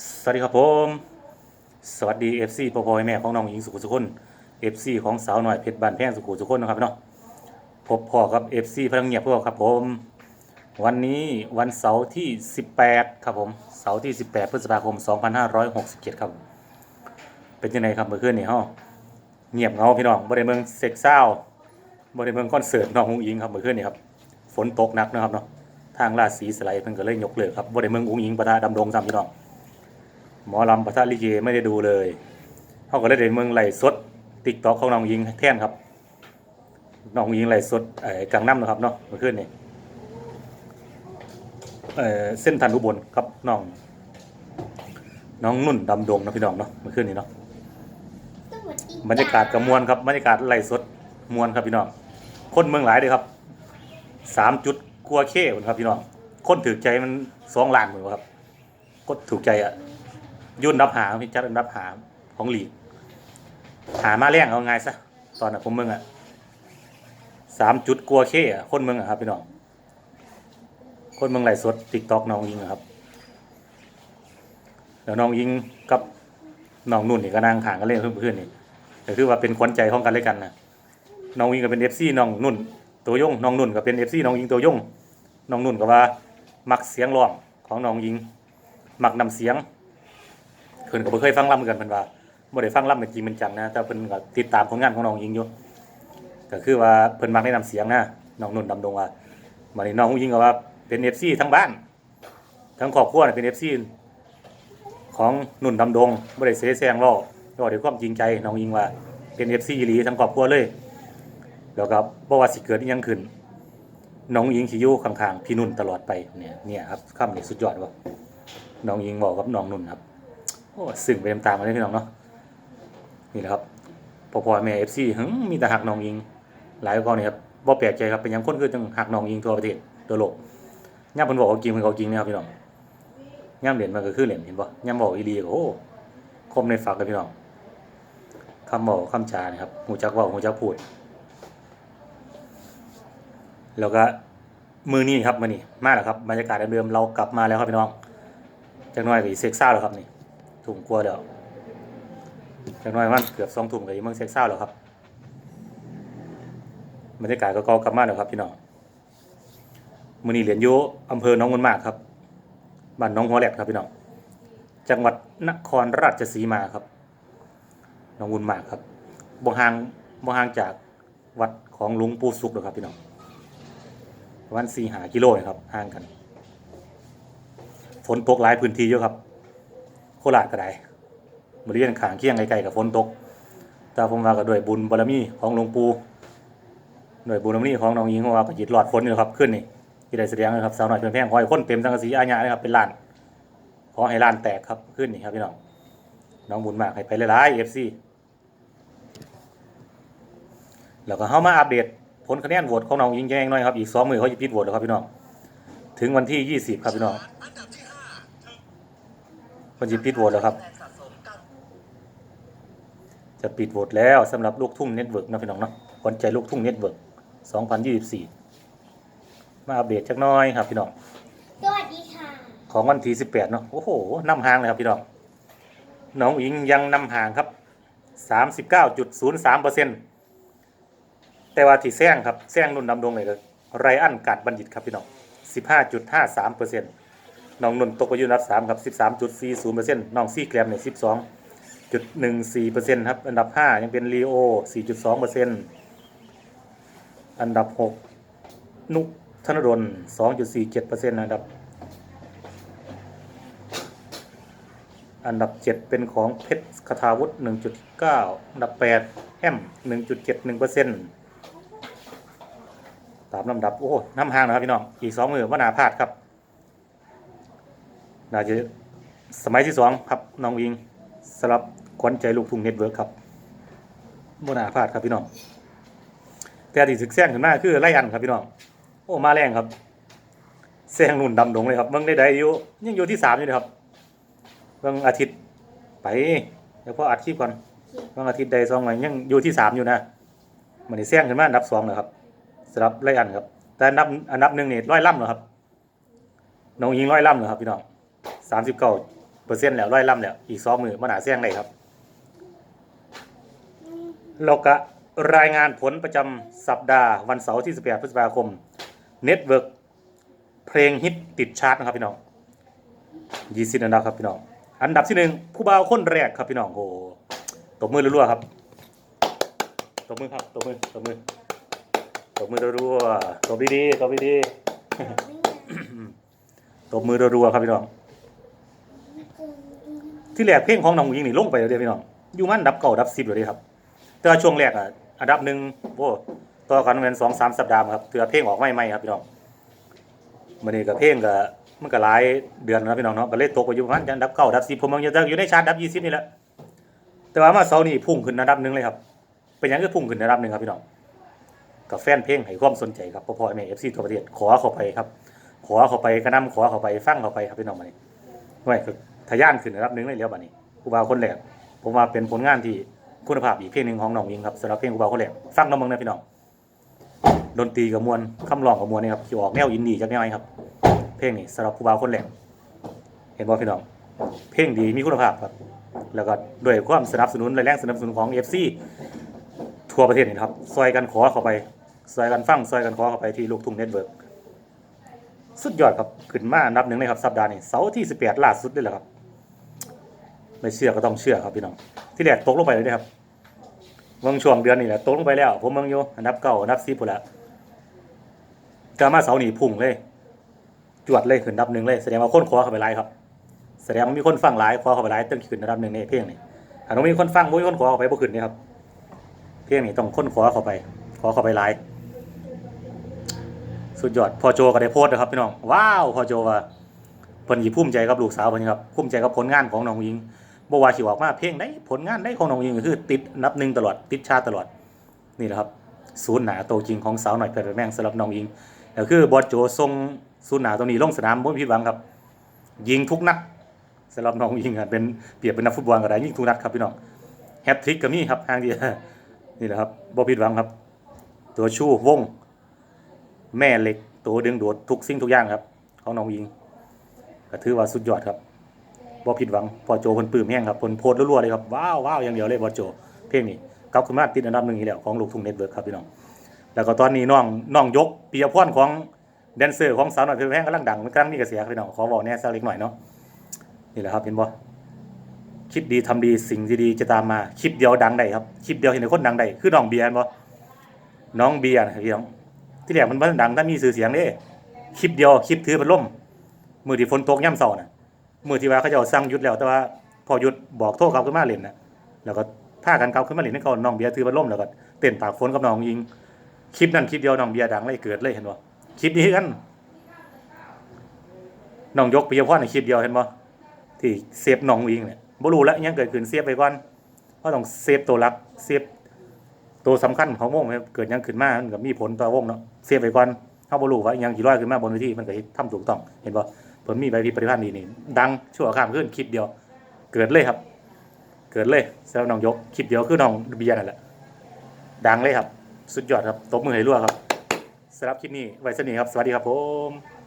สวัสดีครับผม สวัสดี FC พ่อพ่อแม่ของน้องหญิงสุขุสุขคน FC ของสาวหน่อยเพชรบานแพงสุขุสุขคนนะครับเนาะพบพ่อกับ FC พลังเงียบพวกครับผม วันนี้วันเสาร์ที่ 18 ครับผมเสาร์ที่ 18 พฤษภาคม 2567 ครับเป็นยังไงครับเมื่อคืนนี้ฮะเงียบเงาพี่น้องบ่ได้เมืองเซ็กเศร้าบ่ได้เมืองคอนเสิร์ตน้องอุ้งอิงครับเมื่อคืนนี้ครับฝนตกหนักนะครับเนาะทางราชสีสไลด์เพิ่นก็เลยยกเลิกครับบ่ได้เมืองอุ้งอิงปะทะดำดงซ้ำพี่น้อง หมอลำปะทะลิเกไม่ได้ดูเลยเขาก็เลยได้เมืองไหลสดติ๊กต็อกของน้องยิงแท่นครับน้องยิงไหลสดไอ้กลางน้ำนะครับเนาะเมื่อคืนนี้เอ่อเส้นทันอุบลครับน้องน้องนุ่นดำดงนะพี่น้องเนาะเมื่อคืนนี้เนาะบรรยากาศกระมวลครับบรรยากาศไหลสดมวลครับพี่น้องคนเมืองหลายเลยครับสามจุดกลัวเข้คนครับพี่น้องคนถือใจมันสองล้านเหมือนครับก็ถูกใจอะ ยุ่นรับหาพี่จัดอันดับหาของหลีก หามาแรงเอาไงซะตอนน่ะผมเมืองอะสามจุดกลัวเข้อะคนเมืองอะครับพี่น้องคนเมืองไหลสดติ๊กต็อกน้องยิงอะครับแล้วน้องยิงกับน้องนุ่นนี่ก็นั่งห่างกันเล่นเพื่อนๆนี่ก็คือว่าเป็นขวัญใจของกันและกันนะน้องยิงก็เป็นเอฟซีน้องนุ่น ตัวยงน้องนุ่นก็เป็นเอฟซีน้องยิงตัวยงน้องนุ่นก็ว่า มักเสียงร้องของน้องยิง มักนำเสียง เพิ่นก็บ่เคยฟังล่ำกันเพิ่นว่าบ่ได้ฟังล่ำเป็นจริงเป็นจังนะ แต่เพิ่นก็ติดตามผลงานของน้องยิงอยู่ก็คือว่าเพิ่นมักแนะนำเสียงนะน้องนุ่นดำดงว่าบัดนี้น้องยิงก็ว่าเป็น FC ทั้งบ้าน ทั้งครอบครัวน่ะเป็น FC ของนุ่นดำดงบ่ได้เสแสร้งล้อก็ด้วยความจริงใจน้องยิงว่าเป็น FC อีหลีทั้งครอบครัวเลยแล้วก็บ่ว่าสิเกิดอิหยังขึ้นน้องยิงสิอยู่ข้างๆพี่นุ่นตลอดไปเนี่ยเนี่ยครับคำนี้สุดยอดว่ะน้องยิงบอกกับน้องนุ่นครับ โอ้สึ่งไปตามๆมาเลยพี่น้องเนาะนี่แหละครับพอพอแม่เอฟซีหึงมีแต่หักน้องยิง หลายคนนี่ครับบ่แปลกใจครับเป็นยังคนคือจังหักน้องยิงทั่วประเทศทั่วโลกย่ำเพิ่นบอกเขาจริงเพิ่นเขาจริงนะครับพี่น้องย่ำเหรียญมันก็คือเหรียญเห็นบ่ย่ำบอกอีหลีก็โอ้คมในฝักเลยพี่น้องคำบอกคำจานะครับหูจักว่าหูจักพูด แล้วก็มือนี้ครับมือนี้มาแล้วครับบรรยากาศเดิมเรากลับมาแล้วครับพี่น้องจักหน่อยก็อีเซ็กซ่าแล้วครับนี่ ถุงกลัวเดี๋ยวจักน่อยมันเกือบสองถุงก็อีเมืองเซ็กซ่าแล้วครับบรรยากาศก็เก่ากลับมาแล้วครับพี่น้องมือนีเหรียญอยูอำเภอหน้องมนมากครับบ้านหน้องหัวแหลกครับพี่น้องจังหวัดนครราชสีมาครับหน้องมุนมากครับบ่ห่างบ่ห่างจากวัดของหลุงปู่สุกหรอกครับพี่น้องประมาณสี่หากิโลนะครับห่างกัน ฝนตกหลายพื้นที่เยอะครับ โคราชก็ได้บริเวณขางเคียงไกลๆกับฝนตก แต่ผมว่าก็ด้วยบุญบารมีของหลวงปู่ด้วยบุญบารมีของน้องหญิงของว่าก็จิตหลอดฝนอยู่ครับขึ้นนี่ที่ได้แสดงนะครับสาวหน่อยเพื่อนแพงขอให้คนเต็มสังกะสีอาญาเลยครับเป็นล้านขอให้ล้านแตกครับขึ้นนี่ครับพี่น้องน้องบุญมากให้ไปหลายๆเอฟซีแล้วก็เข้ามาอัปเดตผลคะแนนโหวตของน้องหญิงแจ้งหน่อยครับอีกสองมือเขาจะปิดโหวตแล้วครับพี่น้องถึงวันที่ยี่สิบครับพี่น้อง คนจะปิดโหวตแล้วครับ จะปิดโหวตแล้วสำหรับลูกทุ่งเน็ตเวิร์กนะพี่น้องเนาะคนใจลูกทุ่งเน็ตเวิร์ก2024 มาอัปเดตจักหน้อยครับพี่น้อง สวัสดีค่ะ ของวันที่18เนาะ โอ้โหนำห่างเลยครับพี่น้อง น้องอิงยังนำห่างครับ 39.03%แต่ว่าที่แซงครับแซงนุ่นดำดงเลยก็ไรอันกัดบัณฑิตครับพี่น้อง 15.53% น้องนนท์ตกไปอยู่อันดับสามครับสิบสามจุดสี่ศูนย์เปอร์เซ็นต์น้องซี่แกรมเนี่ยสิบสองจุดหนึ่งสี่เปอร์เซ็นต์ครับ อันดับห้ายังเป็นลีโอสี่จุดสองเปอร์เซ็นต์อันดับหกนุกธนดลสองจุดสี่เจ็ดเปอร์เซ็นต์อันดับ อันดับเจ็ดเป็นของเพชรคทาวุฒิหนึ่งจุดเก้าอันดับแปดแอมหนึ่งจุดเจ็ดหนึ่งเปอร์เซ็นต์ตามลำดับ โอ้น้ำห่างนะครับพี่น้อง อีกสองมือว่านาพลาดครับ น่าจะสมัยที่สองครับน้องวิงสำหรับขวัญใจลูกทุ่งเน็ตเวิร์กครับโมนาพลาดครับพี่น้องแต่ที่สึกแซงขึ้นมาคือไล่อันครับพี่น้องโอ้มาแรงครับแซงนุ่นดำดงเลยครับเมืองใดๆอยู่ยังอยู่ที่สามอยู่เลยครับเมืองอาทิตย์ไปเดี๋ยวพออัดคลิปก่อนเมืองอาทิตย์ใดสองวันยังอยู่ที่สามอยู่นะมันนี่แซงขึ้นมาอันดับสองเลยครับสำหรับไล่อันครับ แต่อันดับอันดับหนึ่งนี่ร้อยล่ำเหรอครับน้องยิงร้อยล่ำเหรอครับพี่น้อง สามสิบเก้าเปอร์เซ็นต์แล้วร้อยล่ำแล้ว อีกสองมือมันหนาเสี่ยงได้ครับเราก็รายงานผลประจำสัปดาห์วันเสาร์ที่ 18 พฤษภาคมเน็ตเวิร์กเพลงฮิตติดชาร์ตนะครับพี่น้องยี่สิบอันดับครับพี่น้อง อันดับที่หนึ่งผู้บ่าวคนแรกครับพี่น้องโอ้ตบมือรัวๆครับตบมือครับตบมือตบมือตบมือรัวๆตบดีๆตบดีๆตบมือรัวๆครับพี่น้อง ที่แรกเพลงของน้องหญิงนี่ลงไปแล้วเด้อพี่น้องอยู่มันดับเก่าดับสิบเลยเด้ครับ แต่ว่าช่วงแรกอะอันดับหนึ่งโอ้ต่อกันเป็นสองสามสัปดาห์ครับเถือเพลงออกไม่ไม่ครับพี่น้องมันนี่กับเพลงก็มันก็หลายเดือนแล้วพี่น้องเนาะก็เลยตกไปอยู่ประมาณอันดับเก้าดับสิบผมมันอยู่อยู่ในชาร์ตดับยี่สิบนี่แหละแต่ว่ามาเสาร์นี้พุ่งขึ้นอันดับหนึ่งเลยครับ เป็นหยังก็พุ่งขึ้นอันดับหนึ่งครับพี่น้องกับแฟนเพลงให้ความสนใจครับพ่อพ่อแม่เอฟซีทั่วประเทศขอเข้าไปครับ ขอเข้าไปกระนำขอเข้าไปฟังเข้าไปครับพี่น้องมานี่ไว้ก็ ทะยานขึ้นอันดับหนึ่งเลยแล้วบัดนี้ครูบาคนแรกผมว่าเป็นผลงานที่คุณภาพอีกเพลงหนึ่งของน้องยิงครับสำหรับเพลงกูบาเขาแหลกฟังน้ำมึงนะพี่น้องดนตรีกับมวลคำร้องกับมวลนี่ครับที่ออกแนวอินดี้จากแนวไหนครับ เพลงนี้สำหรับกูบาคนแหลกเห็นบ่พี่น้อง เพลงดีมีคุณภาพครับ แล้วก็ด้วยความสนับสนุนและแรงสนับสนุนของ FC ทั่วประเทศนี่ครับซอยกันขอเข้าไปซอยกันฟังซอยกันขอเข้าไปที่ลูกทุ่งเน็ตเวิร์กสุดยอดครับ ขึ้นมาอันดับหนึ่งเลยครับสัปดาห์นี้เสาร์ที่ 18ล่าสุดเลยแหละครับ ไม่เชื่อก็ต้องเชื่อครับพี่น้อง ที่แรกตกลงไปเลยนะครับเมืองช่วงเดือนนี่แหละตกลงไปแล้ว ผมเมืองอยู่อันดับเก้าอันดับสิบหมดแล้วกามาเสาร์นี่พุ่งเลย จวดเลยขึ้นอันดับหนึ่งเลยแสดงว่าคนขอเข้าไปไลายครับ แสดงว่ามีคนฟังหลายขอเข้าไปไลายตึ้งขึ้นอันดับหนึ่งในเพลงนี่ถ้าต้องมีคนฟังบ่มีคนขอเข้าไปบ่ขึ้นนี่ครับ เพลงนี่ต้องคนขอเข้าไป ขอเข้าไปไลายสุดยอดพอโจก็ได้โพสต์นะครับพี่น้องว้าวพอโจว่าเพิ่นสิภูมิใจกับลูกสาวเพิ่นครับภูมิใจกับผลงานของน้องหญิง บ่ว่าสิออกมาเพลงได้ผลงานได้ของน้องยิงก็คือ ติดนับหนึ่งตลอดติดชาติตลอดนี่แหละครับศูนย์หนาโตจริงของสาวหน่อยเพชรแม่งสำหรับน้องยิงก็คือบอสโจทรงศูนย์หนาตรงนี้ลงสนามบ่มีผิดหวังครับ ยิงทุกนัดสำหรับน้องยิงอะเป็นเปรียบเป็นนักฟุตบอลก็ได้ยิงทุกนัดครับพี่น้องแฮตทริกก็มีครับทางเดียวนี่แหละครับบ่ผิดหวังครับ ตัวชู้วง แม่เหล็กตัวดึงโดดทุกสิ่งทุกอย่างครับของน้องยิงก็ถือว่าสุดยอดครับ บ่ผิดหวังพอโจเพิ่นปื้มแห้งครับเพิ่นโพสต์รัวๆเลยครับว้าวว้าวอย่างเดียวเลยบอโจเพลงนี้กลับขึ้นมาติดอันดับหนึ่งอีกแล้วของลูกทุ่งเน็ตเวิร์กครับพี่น้องแล้วก็ตอนนี้น้องน้องยกปียพรของแดนเซอร์ของสาวน้อยเพชรแพงกำลังดังกำลังมีกระแสครับพี่น้องขอบอกแน่สักเล็กหน่อยเนาะนี่แหละครับเห็นบ่คิดดีทำดีสิ่งดีๆจะตามมาคลิปเดียวดังได้ครับคลิปเดียวเห็นคนดังได้คือน้องเบียร์เห็นบ่น้องเบียร์นะครับพี่น้องที่แรกมันบ่ดังถ้ามีชื่อเสียงเด้คลิปเดียวคลิปถือเป็นล่มมือที่ฝนตกย่ำเช้าน่ะ มือที่ว่าเขาเจะสั่งยุดแล้วแต่ว่าพอหยุดบอกโทษเขาขึ้นมาเล่นนะแล้วก็พากันเขาขึ้นมาเล่นให้เขาน้องเบียร์ถือพัดลมแล้วก็เต้นปากฝนกับน้องยิงคลิปนั้นคลิปเดียวน้องเบียร์ดังเลยเกิดเลยเห็นบ่คลิปนี้กันน้องยกปิยพรในคลิปเดียวเห็นบ่ที่เซฟน้องยิงเนี่ยบ่รู้แล้วอิหยังเกิดขึ้นเซฟไปก่อนเพราะต้องเซฟตัวหลักเซฟตัวสำคัญของวงเกิดยังขึ้นมามันก็มีผลต่อวงเนาะเซฟไปก่อน เฮาบ่รู้ว่าอิหยังสิลอยขึ้นมาบนเวทีมันก็ทำถูกต้องเห็นบ่ผมมีใบพิปฏิพันธ์ดีนี่ดังชั่วข้ามขึ้นคลิปเดียว เกิดเลยครับ เกิดเลยสำหรับน้องยกคลิปเดียวคือน้องเบียร์นั่นแหละดังเลยครับ สุดยอดครับตบมือให้รั่วครับสำหรับคลิปนี้ไว้สนิทครับสวัสดีครับผม